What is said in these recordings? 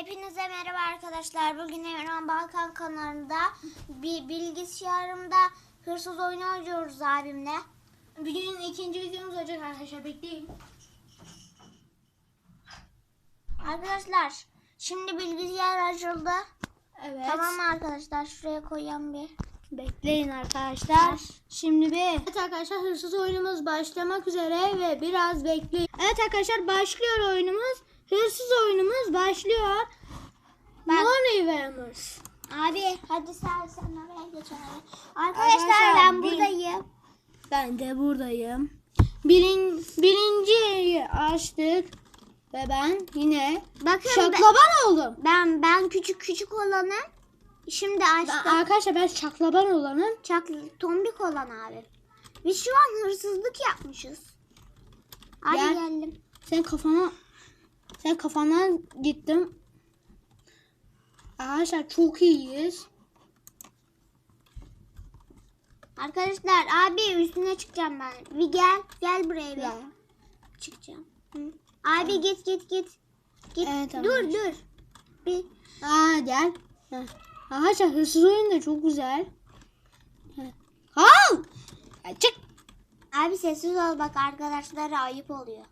Hepinize merhaba arkadaşlar. Bugün Evren Balkan kanalında bir bilgisayarımda hırsız oyunu oynuyoruz abimle. Bugün ikinci videomuz olacak arkadaşlar bekleyin. Arkadaşlar şimdi bilgisayar açıldı. Evet. Tamam mı arkadaşlar? Şuraya koyayım bir. Bekleyin arkadaşlar. Şimdi bir. Evet arkadaşlar hırsız oyunumuz başlamak üzere ve biraz bekleyin. Evet arkadaşlar başlıyor oyunumuz. Hırsız oyunumuz başlıyor. Ben- Moneyvermers. Abi hadi sen sen oraya geç abi. Arkadaşlar, ben bir- buradayım. Ben de buradayım. Birin, birinciyi açtık. Ve ben yine Bakın ben, şaklaban oldum. ben ben küçük küçük olanım. Şimdi Ben, açtım. arkadaşlar ben şaklaban olanım. Çaklı, tombik olan abi. Biz şu an hırsızlık yapmışız. Hadi Gel. geldim. Sen kafana sen kafana gittim. Arkadaşlar çok iyiyiz. Arkadaşlar abi üstüne çıkacağım ben. Bir gel. Gel buraya bir. Ya. Çıkacağım. Hı. Abi git git git. Git. Evet, tamam. dur dur. Bir. Aa gel. Heh. Arkadaşlar hırsız oyun da çok güzel. Heh. Al. Ya çık. Abi sessiz ol bak arkadaşlara ayıp oluyor.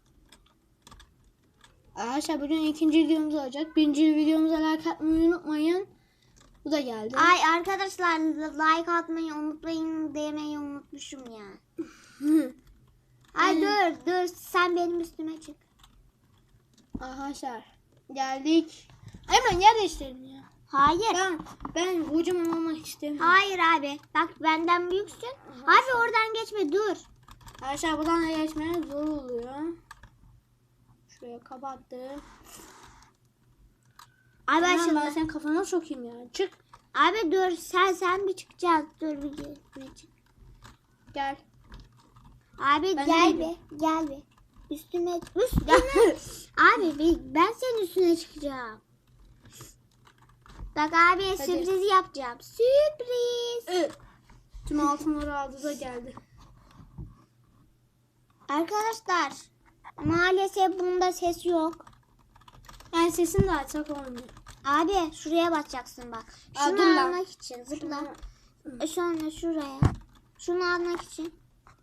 Arkadaşlar bugün ikinci videomuz olacak. Birinci videomuza like atmayı unutmayın. Bu da geldi. Ay arkadaşlar like atmayı unutmayın demeyi unutmuşum ya. Ay dur dur sen benim üstüme çık. Arkadaşlar geldik. Hemen yer değiştirelim ya. Hayır. Ben ben kocaman olmak istemiyorum. Hayır abi. Bak benden büyüksün. Abi oradan geçme dur. Arkadaşlar buradan da geçmeye zor oluyor. Şuraya kapattı. Abi Tamam, açıldı. ben senin kafana sokayım ya. Çık. Abi dur sen sen bir çıkacağız. Dur bir gel. bir çık. Gel. Abi Ben gel değilim. bir. Gel bir. Üstüme üstüme. abi bir, ben senin üstüne çıkacağım. Bak abi sürpriz yapacağım. Sürpriz. Tüm altınları aldı da geldi. Arkadaşlar maalesef bunda ses yok. Yani sesini de açsak olmuyor. Abi şuraya basacaksın bak. Aa, Şunu dur lan. almak için zıpla. E, Sonra şuraya. Şunu almak için.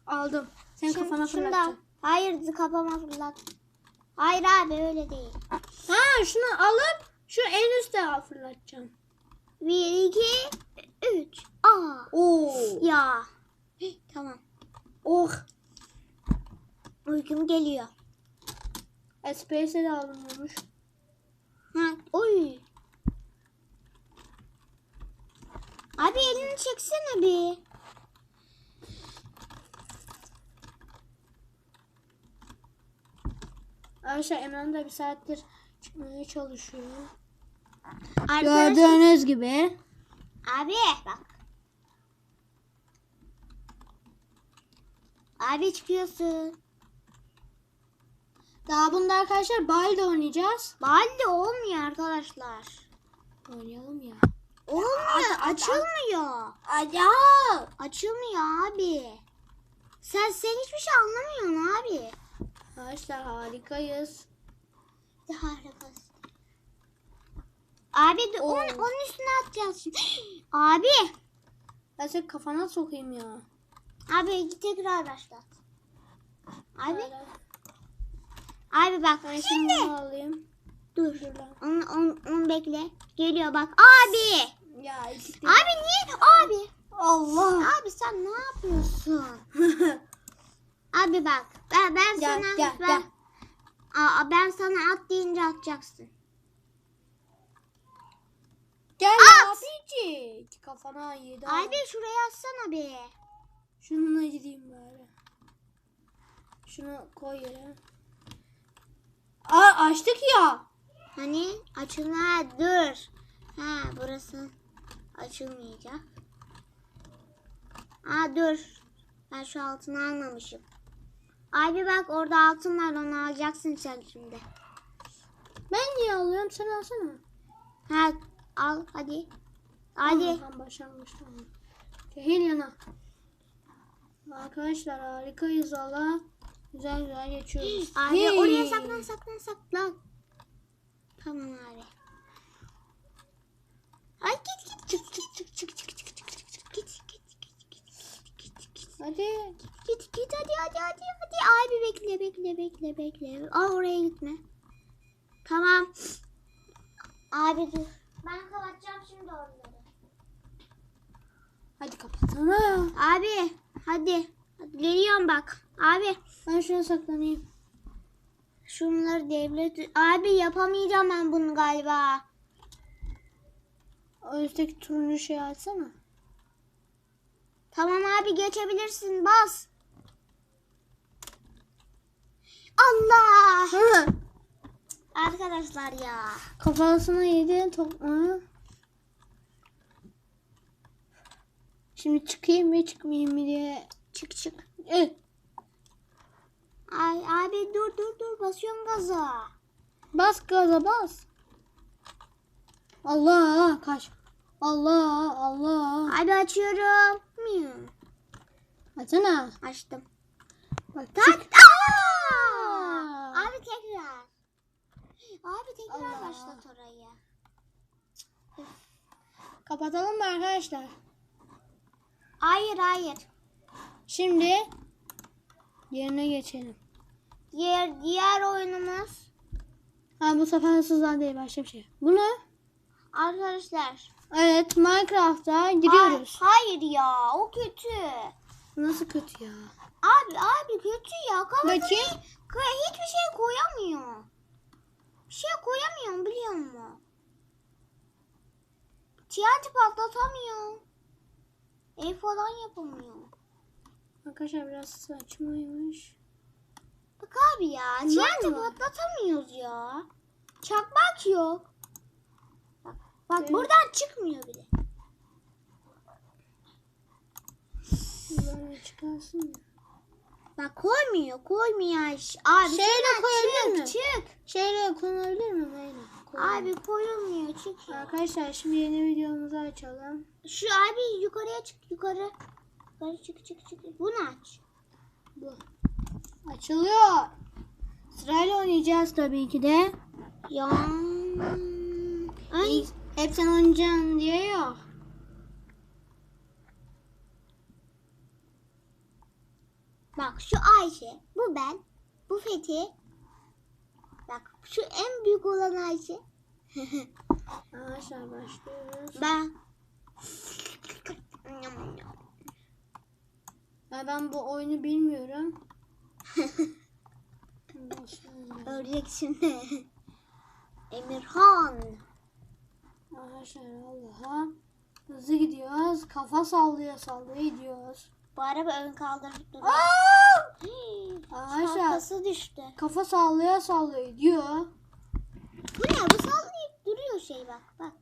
Aldım. Sen Şimdi kafana şunu da- fırlatacaksın. Hayır kafama fırlat. Hayır abi öyle değil. Ha şunu alıp şu en üstte fırlatacağım. Bir, iki, üç. Aa. Oo. Ya. Hih, Tamam. Oh. Uykum geliyor. SPS'e de. Ha, oy. Abi elini çeksene bir. Arkadaşlar Emran da bir saattir çıkmaya çalışıyor. Arkadaşlar. Gördüğünüz gibi. Abi bak. Abi çıkıyorsun. Daha bunda arkadaşlar Balde oynayacağız. Balde olmuyor arkadaşlar. Oynayalım ya. Olmuyor. açılmıyor. Ada. Açılmıyor abi. Sen sen hiçbir şey anlamıyorsun abi. Arkadaşlar harikayız. Harikasın. Abi de onun, onun üstüne atacağız şimdi. Abi. Ben senin kafana sokayım ya. Abi git tekrar başlat. Abi. Abi bak Ben şimdi. alayım. Dur. Onu, onu, onu bekle. Geliyor bak. Abi. Ya iki Abi niye? Abi. Allah. Abi sen ne yapıyorsun? Abi bak. Ben, ben Gel, sana gel, ben, gel. Aa, ben sana at deyince atacaksın. Gel At. abicik. Kafana yedi. Abi şuraya atsana bir. Şununla gideyim bari. Şunu koy yere. Aa açtık ya. Hani açılma dur. Ha burası açılmayacak. Aa dur. Ben şu altını almamışım. Abi bak orada altın var onu alacaksın sen şimdi. Ben niye alıyorum? Sen alsana. Ha al hadi. Hadi. Tamam, başlangıç tamam. Şehir yana. Arkadaşlar harikayız valla. Güzel güzel geçiyoruz. Abi oraya saklan saklan saklan. Tamam abi. Ay git git çık çık çık çık çık çık çık çık çık git git git git git git Hadi. Git git hadi hadi hadi hadi abi bekle bekle bekle bekle. Aa oraya gitme. Tamam. Abi dur. Ben kapatacağım şimdi onları. Hadi kapatsana. Abi hadi. Geliyorum bak. Abi Ben şuna saklanayım. şunları devlet... Abi yapamayacağım ben bunu galiba. O üstteki turuncu şeyi açsana. Tamam abi geçebilirsin bas. Allah. Hı. Arkadaşlar ya. Kafasına yedi tokma. Şimdi çıkayım mı çıkmayayım mı diye. Çık çık. Evet. Ay abi dur dur dur basıyorum gaza. Bas gaza bas. Allah kaç. Allah Allah. Abi açıyorum. Miu. Açsana. Açtım. Bak Tak. Abi tekrar. Abi tekrar Allah. başlat orayı. Kapatalım mı arkadaşlar? Hayır hayır. Şimdi yerine geçelim. Diğer diğer oyunumuz Ha bu sefer hırsızlar değil başka bir şey. Bu ne? arkadaşlar. Evet Minecraft'a giriyoruz. Ay, hayır ya o kötü. Nasıl kötü ya? Abi abi kötü ya. Kafasına Bakayım. Hiçbir şey koyamıyor. Bir şey koyamıyorum biliyor musun? TNT patlatamıyor. Ev falan yapamıyor. Arkadaşlar biraz saçmaymış. Bak abi ya. Var? patlatamıyoruz ya. Çakmak yok. Bak, bak Evet. buradan çıkmıyor bile. Böyle çıkarsın ya. Bak koymuyor koymuyor. Abi Şeyle koyabilir mi? Çık. Şeyle konulabilir mi böyle? Abi koyulmuyor çık. ya. Arkadaşlar şimdi yeni videomuzu açalım. Şu abi yukarıya çık yukarı. Yukarı çık çık çık. Bunu aç. Bu. Açılıyor. Sırayla oynayacağız tabii ki de. Ya. Ay. Hep sen oynayacaksın diye yok. Bak şu Ayşe. Bu ben. Bu Fethi. Bak şu en büyük olan Ayşe. Arkadaşlar başlıyoruz. ben. Ya ben bu oyunu bilmiyorum. Ölecek şimdi. Emirhan. Arkadaşlar Allah'a. Hızlı gidiyoruz. Kafa sallaya sallaya gidiyoruz. Bu araba ön kaldırıp duruyor. Arkadaşlar Şapkası düştü. kafa sallaya sallaya gidiyor. Bu ne? Bu sallayıp duruyor şey bak bak.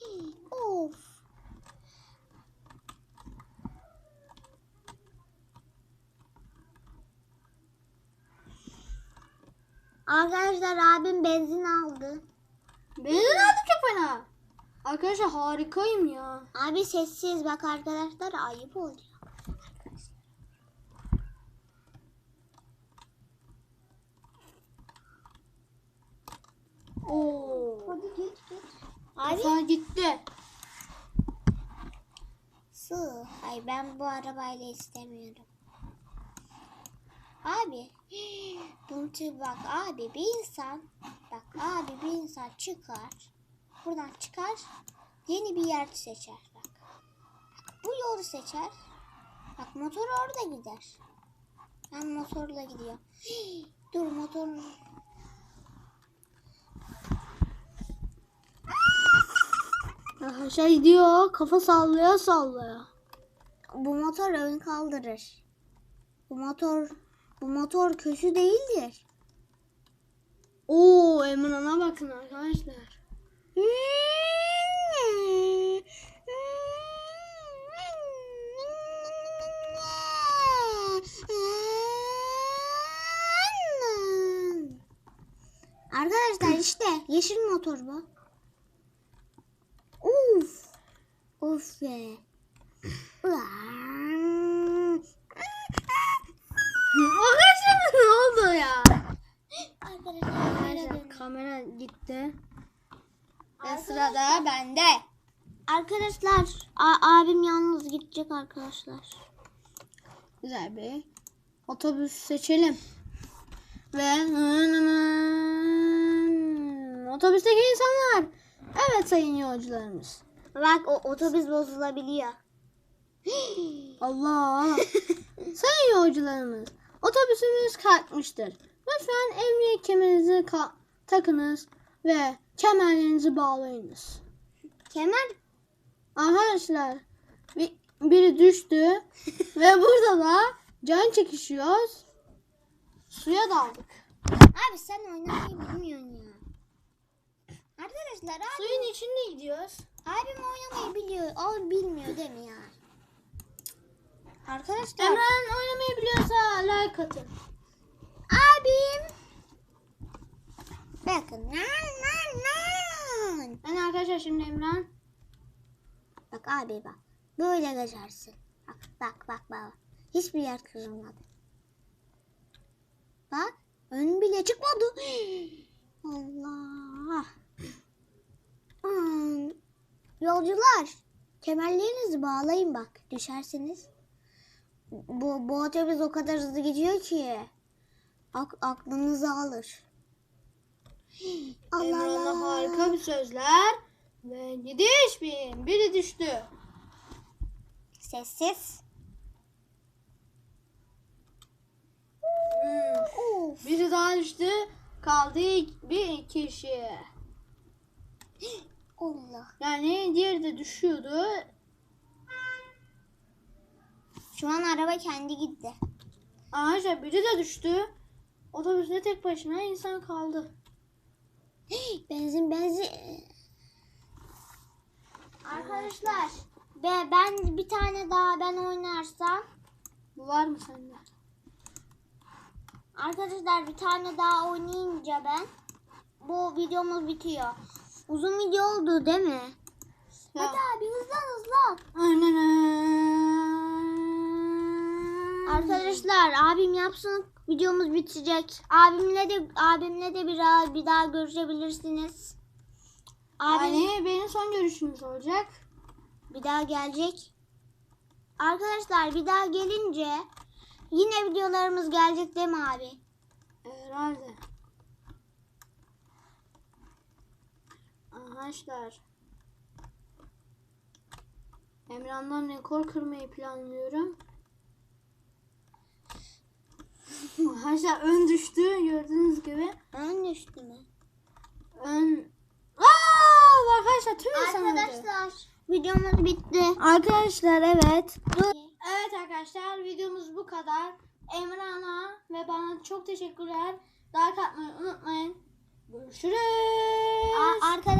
Hii, Of. Arkadaşlar abim benzin aldı. Nerede çok fena? Arkadaşlar harikayım ya. Abi sessiz bak arkadaşlar ayıp oluyor. Oo. Hadi git git. Abi Kafa gitti. Su. Ay ben bu arabayla istemiyorum. Abi. Bunu tür- bak abi bir insan bak abi bir insan çıkar. Buradan çıkar. Yeni bir yer seçer bak. Bak, Bu yolu seçer. Bak motor orada gider. Ben motorla gidiyor. Dur motor. Arkadaşlar gidiyor. Kafa sallaya sallaya. Bu motor ön kaldırır. Bu motor bu motor kötü değildir. Oo Emran'a bakın arkadaşlar. Arkadaşlar işte yeşil motor bu. Uf. Uf be. Kamera gitti. Ve sırada bende. Arkadaşlar abim yalnız gidecek arkadaşlar. Güzel bir otobüs seçelim. ve otobüsteki insanlar. Evet sayın yolcularımız. Bak o otobüs bozulabiliyor. Allah. sayın yolcularımız. Otobüsümüz kalkmıştır. Lütfen emniyet kemerinizi ka- takınız ve kemerlerinizi bağlayınız. Kemer Arkadaşlar bir- biri düştü ve burada da can çekişiyoruz. Suya daldık. Abi sen oynamayı bilmiyorsun ya. Arkadaşlar abi, Suyun içinde gidiyoruz. abim oynamayı biliyor. O bilmiyor değil mi ya? Arkadaşlar Emren oynamayı biliyorsa like atın. abim bakın nan nan nan. Ben arkadaşlar şimdi Emren. Bak abi bak. Böyle geçersin. Bak bak bak bak. Hiçbir yer kırılmadı. Bak ön bile çıkmadı. Allah. Hmm. Yolcular kemerlerinizi bağlayın bak düşersiniz. Bu, bu otobüs o kadar hızlı gidiyor ki ak- aklınızı alır. Allah Emren'le Allah. harika bir sözler. Ve gidiş bin. Biri düştü. Sessiz. Hmm. Biri daha düştü. Kaldı bir kişi. Allah. Yani diğeri de düşüyordu. Şu an araba kendi gitti. Arkadaşlar biri de düştü. Otobüste tek başına insan kaldı. Benzin benzin. Arkadaşlar ve ben bir tane daha ben oynarsam Bu var mı sende? arkadaşlar bir tane daha oynayınca ben bu videomuz bitiyor. Uzun video oldu değil mi? Ya. Hadi abi hızlan hızlan. Arkadaşlar abim yapsın videomuz bitecek. Abimle de abimle de bir daha, bir daha görüşebilirsiniz. Abim Yani benim son görüşümüz olacak. bir daha gelecek. Arkadaşlar bir daha gelince yine videolarımız gelecek değil mi abi? Herhalde. Arkadaşlar. Emran'dan rekor kırmayı planlıyorum. Arkadaşlar ön düştü gördüğünüz gibi. Ön düştü mü? Ön... Aa, arkadaşlar tüm insan öldü. Arkadaşlar videomuz bitti. Arkadaşlar evet. Evet arkadaşlar videomuz bu kadar. Emran'a ve bana çok teşekkürler. Like atmayı unutmayın. Görüşürüz. Arkadaşlar